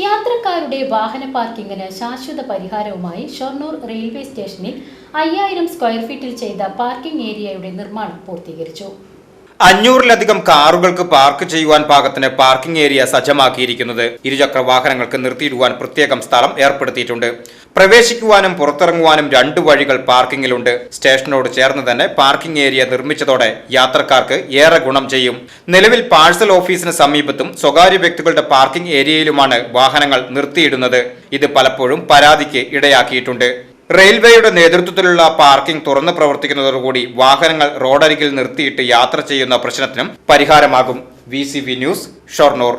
യാത്രക്കാരുടെ വാഹന പാർക്കിങ്ങിന് ശാശ്വത പരിഹാരവുമായി ഷൊർണൂർ റെയിൽവേ സ്റ്റേഷനിൽ അയ്യായിരം സ്ക്വയർ ഫീറ്റിൽ ചെയ്ത പാർക്കിംഗ് ഏരിയയുടെ നിർമ്മാണം പൂർത്തീകരിച്ചു. അഞ്ഞൂറിലധികം കാറുകൾക്ക് പാർക്ക് ചെയ്യുവാൻ പാകത്തിന് പാർക്കിംഗ് ഏരിയ സജ്ജമാക്കിയിരിക്കുന്നത്. ഇരുചക്ര വാഹനങ്ങൾക്ക് നിർത്തിയിടുവാൻ പ്രത്യേകം സ്ഥലം ഏർപ്പെടുത്തിയിട്ടുണ്ട്. പ്രവേശിക്കുവാനും പുറത്തിറങ്ങുവാനും രണ്ട് വഴികൾ പാർക്കിങ്ങിലുണ്ട്. സ്റ്റേഷനോട് ചേർന്ന് തന്നെ പാർക്കിംഗ് ഏരിയ നിർമ്മിച്ചതോടെ യാത്രക്കാർക്ക് ഏറെ ഗുണം ചെയ്യും. നിലവിൽ പാഴ്സൽ ഓഫീസിന് സമീപത്തും സ്വകാര്യ വ്യക്തികളുടെ പാർക്കിംഗ് ഏരിയയിലുമാണ് വാഹനങ്ങൾ നിർത്തിയിടുന്നത്. ഇത് പലപ്പോഴും പരാതിക്ക് ഇടയാക്കിയിട്ടുണ്ട്. റെയിൽവേയുടെ നേതൃത്വത്തിലുള്ള പാർക്കിംഗ് തുറന്ന് പ്രവർത്തിക്കുന്നതോടുകൂടി വാഹനങ്ങൾ റോഡരികിൽ നിർത്തിയിട്ട് യാത്ര ചെയ്യുന്ന പ്രശ്നത്തിനും പരിഹാരമാകും. V news Shoranur.